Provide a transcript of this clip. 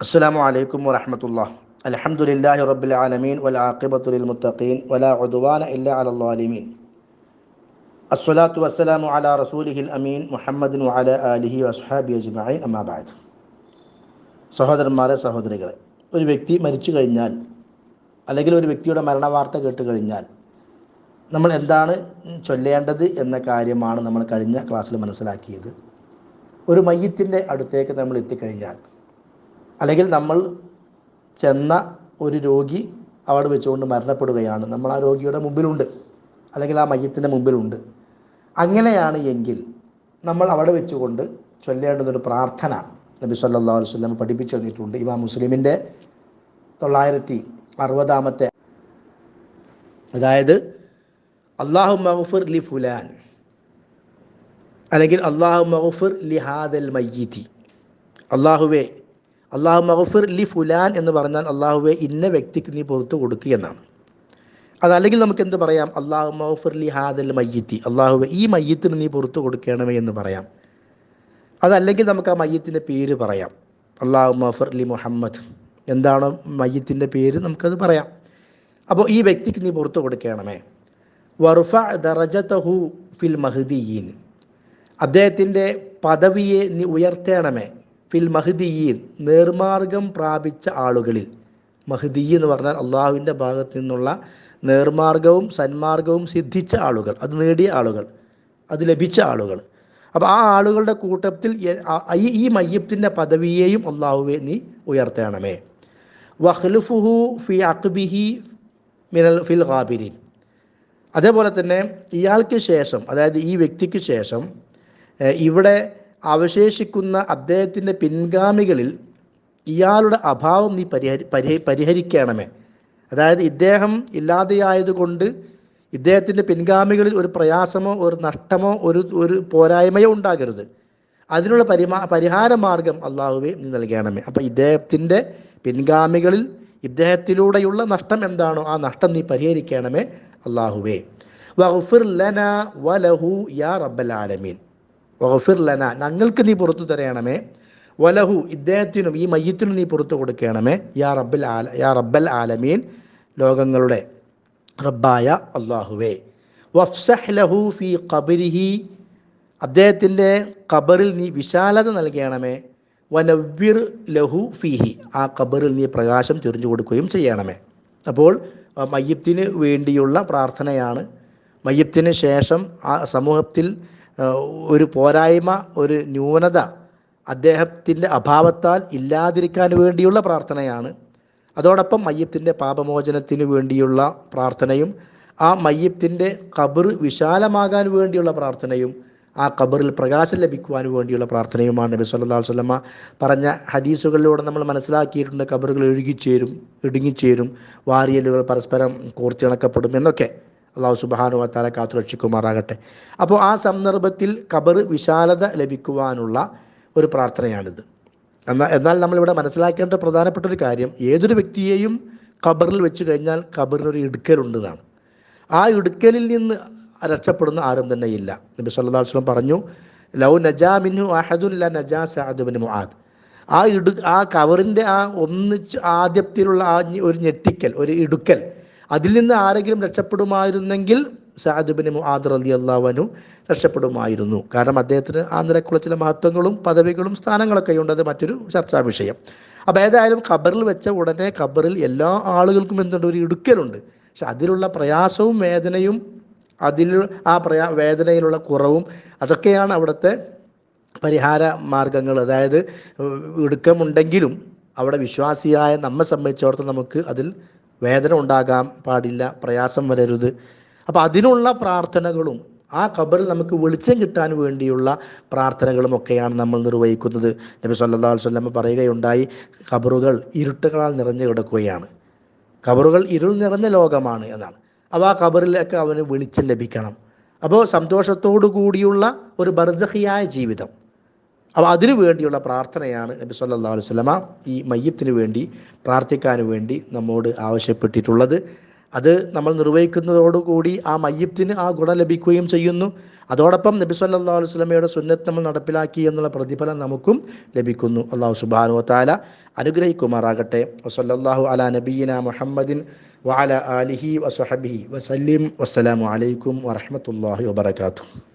അസ്സാം വലൈക്കും വാഹമത്തുള്ള അലഹമുല്ലാഹി റബ്ബിൽ ആലമീൻ വല ആഖിബത്തുൽ മുത്തഖീൻ വല ഉദ്വാന ഇല്ല അലീമീൻ അസ്വലാത്തു വസ്സലാമു അല റസൂലിഹിൽ അമീൻ മുഹമ്മദിൻ അല അലിഹി വസ്ഹാബി അജ്മൈൻ അമാബാദ് സഹോദരന്മാരെ സഹോദരികളെ ഒരു വ്യക്തി മരിച്ചു കഴിഞ്ഞാൽ അല്ലെങ്കിൽ ഒരു വ്യക്തിയുടെ മരണവാർത്ത കേട്ട് കഴിഞ്ഞാൽ നമ്മൾ എന്താണ് ചൊല്ലേണ്ടത് എന്ന കാര്യമാണ് നമ്മൾ കഴിഞ്ഞ ക്ലാസ്സിൽ മനസ്സിലാക്കിയത്. ഒരു മയ്യത്തിന്റെ അടുത്തേക്ക് നമ്മൾ എത്തിക്കഴിഞ്ഞാൽ അല്ലെങ്കിൽ നമ്മൾ ചെന്ന ഒരു രോഗി അവിടെ വെച്ചുകൊണ്ട് മരണപ്പെടുകയാണ്. നമ്മൾ ആ രോഗിയുടെ മുമ്പിലുണ്ട്. അല്ലെങ്കിൽ ആ മയ്യത്തിന്റെ മുമ്പിലുണ്ട്. അങ്ങനെയാണ് എങ്കിൽ നമ്മൾ അവിടെ വെച്ചുകൊണ്ട് ചൊല്ലേണ്ടുന്നൊരു പ്രാർത്ഥന നബി സല്ലാ വസ്ലം പഠിപ്പിച്ചു തന്നിട്ടുണ്ട്. ഇമാം മുസ്ലിമിന്റെ തൊള്ളായിരത്തി അറുപതാമത്തെ അതായത് അള്ളാഹു മഹഫുർ ലി ഫുലാൻ അല്ലെങ്കിൽ അള്ളാഹു മഹഫുർ ലി ഹാദൽ മയ്യീതി അള്ളാഹുവേ അള്ളാഹു മഹഫുർ ലി ഫുലാൻ എന്ന് പറഞ്ഞാൽ അള്ളാഹുവെ ഇന്ന വ്യക്തിക്ക് നീ പുറത്തു കൊടുക്കുക എന്നാണ്. അതല്ലെങ്കിൽ നമുക്ക് എന്ത് പറയാം? അള്ളാഹു മഹഫുർ ലി ഹാദൽ മയ്യത്തി. അള്ളാഹുവെ ഈ മയ്യത്തിന് നീ പുറത്തു കൊടുക്കണമേ എന്ന് പറയാം. അതല്ലെങ്കിൽ നമുക്ക് ആ മയ്യത്തിന്റെ പേര് പറയാം. അള്ളാഹു മഹഫുർ ലി മുഹമ്മദ്. എന്താണ് മയ്യത്തിന്റെ പേര്? നമുക്കത് പറയാം. അപ്പോൾ ഈ വ്യക്തിക്ക് നീ പുറത്തു കൊടുക്കണമേ. വർഫ ദറജതഹു ഫിൽ മഹദിയീൻ. അദ്ദേഹത്തിന്റെ പദവിയെ നീ ഉയർത്തണമേ. ഫിൽ മഹദിയീൻ നേർമാർഗം പ്രാപിച്ച ആളുകളിൽ. മഹ്ദി എന്ന് പറഞ്ഞാൽ അള്ളാഹുവിന്റെ ഭാഗത്തു നിന്നുള്ള നേർമാർഗവും സന്മാർഗവും സിദ്ധിച്ച ആളുകൾ അത് നേടിയ ആളുകൾ അത് ലഭിച്ച ആളുകൾ. അപ്പോൾ ആ ആളുകളുടെ കൂട്ടത്തിൽ ഈ മയ്യത്തിന്റെ പദവിയെയും അള്ളാഹുവെ നീ ഉയർത്തണമേ. വഹ്ലുഫുഹു ഫി അക്ബിഹി മിനൽ ഫിൽ ഹാബിരിൻ അതേപോലെ തന്നെ ഇയാൾക്ക് ശേഷം അതായത് ഈ വ്യക്തിക്ക് ശേഷം ഇവിടെ അവശേഷിക്കുന്ന അദ്ദേഹത്തിന്റെ പിൻഗാമികളിൽ ഇയാളുടെ അഭാവം നീ പരിഹരി പരിഹരി പരിഹരിക്കണമേ. അതായത് ഇദ്ദേഹം ഇല്ലാതെയായതുകൊണ്ട് ഇദ്ദേഹത്തിന്റെ പിൻഗാമികളിൽ ഒരു പ്രയാസമോ ഒരു നഷ്ടമോ ഒരു ഒരു പോരായ്മയോ ഉണ്ടാകരുത്. അതിനുള്ള പരിമാ പരിഹാര മാർഗം അള്ളാഹുവെ നീ നൽകണമേ. അപ്പം ഇദ്ദേഹത്തിന്റെ പിൻഗാമികളിൽ ഇദ്ദേഹത്തിലൂടെയുള്ള നഷ്ടം എന്താണോ ആ നഷ്ടം നീ പരിഹരിക്കണമേ അള്ളാഹുവേ. വഹുഫിർ ലന വലഹു യാ റബ്ബൽ ആലമീൻ. വഹുഫിർ ലന ഞങ്ങൾക്ക് നീ പുറത്തു തരയണമേ വലഹു ഇദ്ദേഹത്തിനും ഈ മയ്യത്തിനും നീ പുറത്തു കൊടുക്കണമേ. യാ റബ്ബൽ ആല യാ റബ്ബൽ ആലമീൻ ലോകങ്ങളുടെ റബ്ബായ അള്ളാഹുവേ വഫ്സഹ് ലഹു ഫി ഖബരിഹി അദ്ദേഹത്തിന്റെ ഖബറിൽ നീ വിശാലത നൽകണമേ. വനവ്വിർ ലഹു ഫിഹി ആ ഖബറിൽ നീ പ്രകാശം ചൊരിഞ്ഞു കൊടുക്കുകയും ചെയ്യണമേ. അപ്പോൾ മയ്യത്തിന് വേണ്ടിയുള്ള പ്രാർത്ഥനയാണ്. മയ്യത്തിന് ശേഷം ആ സമൂഹത്തിൽ ഒരു പോരായ്മ ഒരു ന്യൂനത അദ്ദേഹത്തിന്റെ അഭാവത്താൽ ഇല്ലാതിരിക്കാൻ വേണ്ടിയുള്ള പ്രാർത്ഥനയാണ്. അതോടൊപ്പം മയ്യത്തിന്റെ പാപമോചനത്തിന് വേണ്ടിയുള്ള പ്രാർത്ഥനയും ആ മയ്യത്തിന്റെ കബർ വിശാലമാകാൻ വേണ്ടിയുള്ള പ്രാർത്ഥനയും ആ കബറിൽ പ്രകാശം ലഭിക്കുവാൻ വേണ്ടിയുള്ള പ്രാർത്ഥനയുമാണ് നബി സല്ലാ വസല്ലമ പറഞ്ഞ ഹദീസുകളിലൂടെ നമ്മൾ മനസ്സിലാക്കിയിട്ടുണ്ട്. കബറുകൾ ഒഴുകിച്ചേരും ഇടുങ്ങിച്ചേരും വാരിയലുകൾ പരസ്പരം കോർത്തിണക്കപ്പെടും എന്നൊക്കെ. അള്ളാഹു സുബാനു വത്താല രക്ഷിക്കുമാറാകട്ടെ അപ്പോൾ ആ സന്ദർഭത്തിൽ ഖബർ വിശാലത ലഭിക്കുവാനുള്ള ഒരു പ്രാർത്ഥനയാണിത്. എന്നാൽ എന്നാൽ നമ്മളിവിടെ മനസ്സിലാക്കേണ്ട പ്രധാനപ്പെട്ട ഒരു കാര്യം ഏതൊരു വ്യക്തിയെയും ഖബറിൽ വെച്ച് കഴിഞ്ഞാൽ ഖബറിനൊരു ഇടുക്കലുണ്ടെന്നാണ്. ആ ഇടുക്കലിൽ നിന്ന് രക്ഷപ്പെടുന്ന ആരും തന്നെ ഇല്ല നബി സല്ലാ വസ്ലം പറഞ്ഞു ലൗ നജാ മിന്നു അഹദുൻ ല നജാ സഅദുബിൻ മുആദ്. ആ ഇടു ആ കവറിന്റെ ആ ഒന്നിച്ച് ആദ്യത്തിലുള്ള ആ ഒരു ഞെട്ടിക്കൽ ഒരു ഇടുക്കൽ അതിൽ നിന്ന് ആരെങ്കിലും രക്ഷപ്പെടുമായിരുന്നെങ്കിൽ സാദുബിന് മുആദ് അലി അള്ളാഹുവനു രക്ഷപ്പെടുമായിരുന്നു. കാരണം അദ്ദേഹത്തിന് ആ നിലക്കുള്ള ചില മഹത്വങ്ങളും പദവികളും സ്ഥാനങ്ങളൊക്കെ ഉണ്ട്. അത് മറ്റൊരു ചർച്ചാ വിഷയം. അപ്പോൾ ഏതായാലും ഖബറിൽ വെച്ച ഉടനെ ഖബറിൽ എല്ലാ ആളുകൾക്കും എന്തുണ്ട്? ഒരു ഇടുക്കലുണ്ട്. പക്ഷെ അതിലുള്ള പ്രയാസവും വേദനയും അതിൽ ആ പ്രയാ വേദനയിലുള്ള കുറവും അതൊക്കെയാണ് അവിടുത്തെ പരിഹാര മാർഗങ്ങൾ. അതായത് ഇടുക്കമുണ്ടെങ്കിലും അവിടെ വിശ്വാസിയായ നമ്മെ സംബന്ധിച്ചിടത്തോളം നമുക്ക് അതിൽ വേദന ഉണ്ടാകാൻ പാടില്ല പ്രയാസം വരരുത്. അപ്പോൾ അതിനുള്ള പ്രാർത്ഥനകളും ആ ഖബറിൽ നമുക്ക് വെളിച്ചം കിട്ടാൻ വേണ്ടിയുള്ള പ്രാർത്ഥനകളും ഒക്കെയാണ് നമ്മൾ നിർവഹിക്കുന്നത്. നബി സല്ലാ വല്ലം പറയുകയുണ്ടായി ഖബറുകൾ ഇരുട്ടുകളാൽ നിറഞ്ഞു കിടക്കുകയാണ്. ഖബറുകൾ ഇരുൾ നിറഞ്ഞ ലോകമാണ് എന്നാണ്. അപ്പോൾ ആ ഖബറിലൊക്കെ അവന് വെളിച്ചം ലഭിക്കണം. അപ്പോൾ സന്തോഷത്തോടു കൂടിയുള്ള ഒരു ബർജഹിയായ ജീവിതം. അപ്പോൾ അതിനു വേണ്ടിയുള്ള പ്രാർത്ഥനയാണ് നബി സല്ലാ വസ്ലമ ഈ മയ്യത്തിന് വേണ്ടി പ്രാർത്ഥിക്കാൻ വേണ്ടി നമ്മോട് ആവശ്യപ്പെട്ടിട്ടുള്ളത്. അത് നമ്മൾ നിർവഹിക്കുന്നതോടുകൂടി ആ മയ്യത്തിന് ആ ഗുണം ലഭിക്കുകയും ചെയ്യുന്നു. അതോടൊപ്പം നബി സല്ലാ അലൈഹി സ്വലമയുടെ സുന്നത്ത് നമ്മൾ നടപ്പിലാക്കി എന്നുള്ള പ്രതിഫലം നമുക്കും ലഭിക്കുന്നു. അള്ളാഹു സുബാനു താല അനുഗ്രഹിക്കുമാറാകട്ടെ. വസല്ലല്ലാഹു അല നബീന മുഹമ്മദിൻ വഅല ആലിഹി വസഹബിഹി വസല്ലിം വസ്സലാമു അലൈക്കും വബറകാതുഹു.